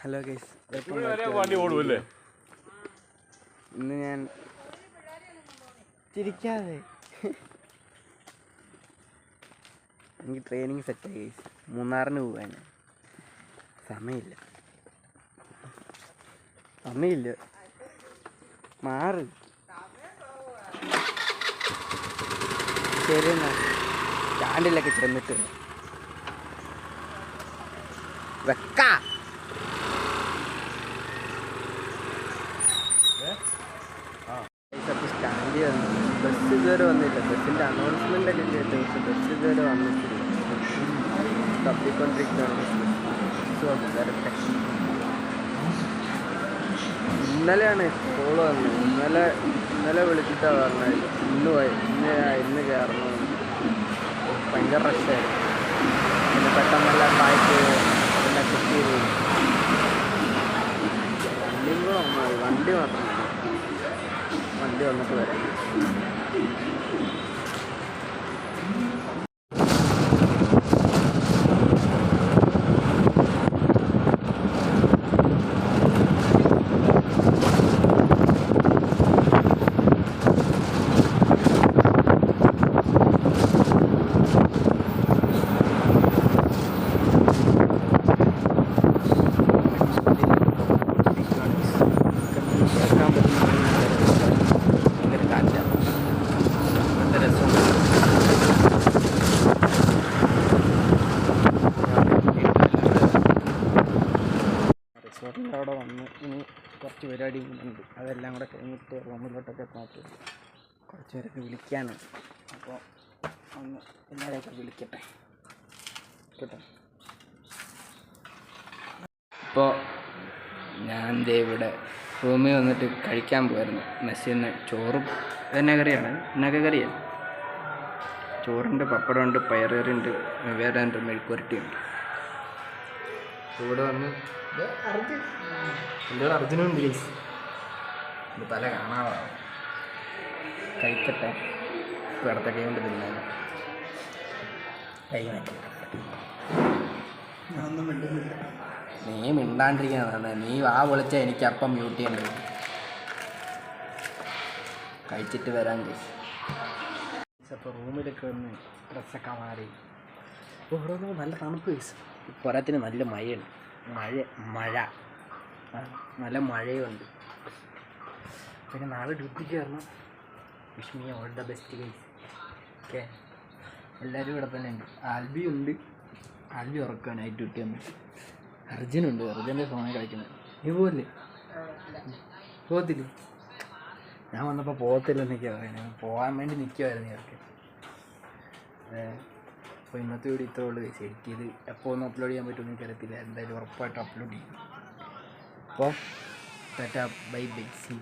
Hello guys വണ്ടി ഓടുമല്ലേ ഇന്ന് ഞാൻ ചിരിക്കാതെ. എനിക്ക് ട്രെയിനിങ് സെറ്റായി ഗൈസ് മൂന്നാറിന് പോവാൻ സമയമില്ല. സമയമില്ല. മാറ്. ശരി എന്നാ. സ്റ്റാൻഡിലൊക്കെ ചെന്നിട്ട് വെക്ക. സ്റ്റാൻഡിൽ വന്നു ബസ് ഇതുവരെ വന്നില്ല. ബസ്സിന്റെ അനൗൺസ്മെന്റ് ഒക്കെ കേട്ടു പക്ഷെ ബസ് ഇതുവരെ വന്നിട്ടില്ല. തപ്പിക്കൊണ്ടിരിക്കുകയാണ് ബസ്. വന്നു ഇന്നലെയാണ് കോൾ വന്നത്. ഇന്നലെ ഇന്നലെ വിളിച്ചിട്ടാണ് പറഞ്ഞത്. ഇന്ന് ഇന്ന് ഭയങ്കര റഷായിരുന്നു പിന്നെ പെട്ടെന്നെല്ലാം പായ്ക്ക് എല്ലാം ചെക്ക് ചെയ്ത് വണ്ടി മാത്രം വണ്ടി വന്നിട്ട് വരാം അവിടെ വന്ന് ഇനി കുറച്ച് പരിപാടികളുണ്ട് അതെല്ലാം കൂടെ കഴിഞ്ഞിട്ട് റൂമിലോട്ടൊക്കെ നോക്കിയിട്ട് കുറച്ച് പേരൊക്കെ വിളിക്കാനുണ്ട്. അപ്പോൾ ഒന്ന് എല്ലാവരെയൊക്കെ വിളിക്കട്ടെ. കേട്ടോ? ഇപ്പോൾ ഞാൻ ദേ ഇവിടെ റൂമിൽ വന്നിട്ട് കഴിക്കാൻ പോയിരുന്നു. മെസ്സിന്ന് ചോറും എന്നെ കറിയാണ്? എന്നൊക്കെ കറിയാണ്? ചോറുണ്ട് പപ്പടമുണ്ട് പയറുകറിയുണ്ട് വേറെ ഉണ്ട് മെഴുക്കുരട്ടിയുണ്ട് ഇവിടെ വന്ന് എന്റെ ഗൈസ് എന്റെ തല കാണാതാണ് കഴിക്കട്ടെ ഇപ്പോൾ ഇടത്ത കൈ കൊണ്ട് തിന്നാൻ. കൈ മിണ്ടുന്നില്ല. നീ മിണ്ടാണ്ടിരിക്കുന്നതാണ്. നീ ആ വിളിച്ച എനിക്ക് അപ്പം മ്യൂട്ട് ചെയ്യണ്ട കഴിച്ചിട്ട് വരാൻ അപ്പോൾ റൂമിലൊക്കെ വന്ന് ഡ്രസ്സൊക്കെ മാറി. ഓരോന്നോ നല്ല തണുപ്പ് കേസ് പുറത്തിന് നല്ല മഴയുണ്ട്. മഴ മഴ. നല്ല മഴയുണ്ട്. പിന്നെ നാളെ ഡ്യൂട്ടിക്ക് കയറണം. Wish me all the best guys. Okay. എല്ലാവരും ഇവിടെ തന്നെ ഉണ്ട്. ആൽബി ഉണ്ട്. ആൽബി ഉറക്കാൻ നൈറ്റ് ഡ്യൂട്ടി വന്നിട്ട് അർജുനുണ്ട് അർജുന്റെ ഫോണിൽ കളിക്കുന്നത് നീ പോകില്ലേ പോകത്തില്ലേ ഞാൻ വന്നപ്പോൾ പോകത്തില്ല എന്നൊക്കെയാണ് പറയുന്നത് പോകാൻ വേണ്ടി നിൽക്കുമായിരുന്നു ഇവർക്ക്. അപ്പോൾ ഇന്നത്തെ വീഡിയോ ഇത്രേ ഉള്ളൂ. ശരിക്കും ഇത് എപ്പോൾ ഒന്ന് അപ്ലോഡ് ചെയ്യാൻ പറ്റുമെന്ന് എനിക്കറിയത്തില്ല എന്തായാലും ഉറപ്പായിട്ട് അപ്ലോഡ് ചെയ്യും. അപ്പോൾ ടാറ്റ ബൈ ബൈ സി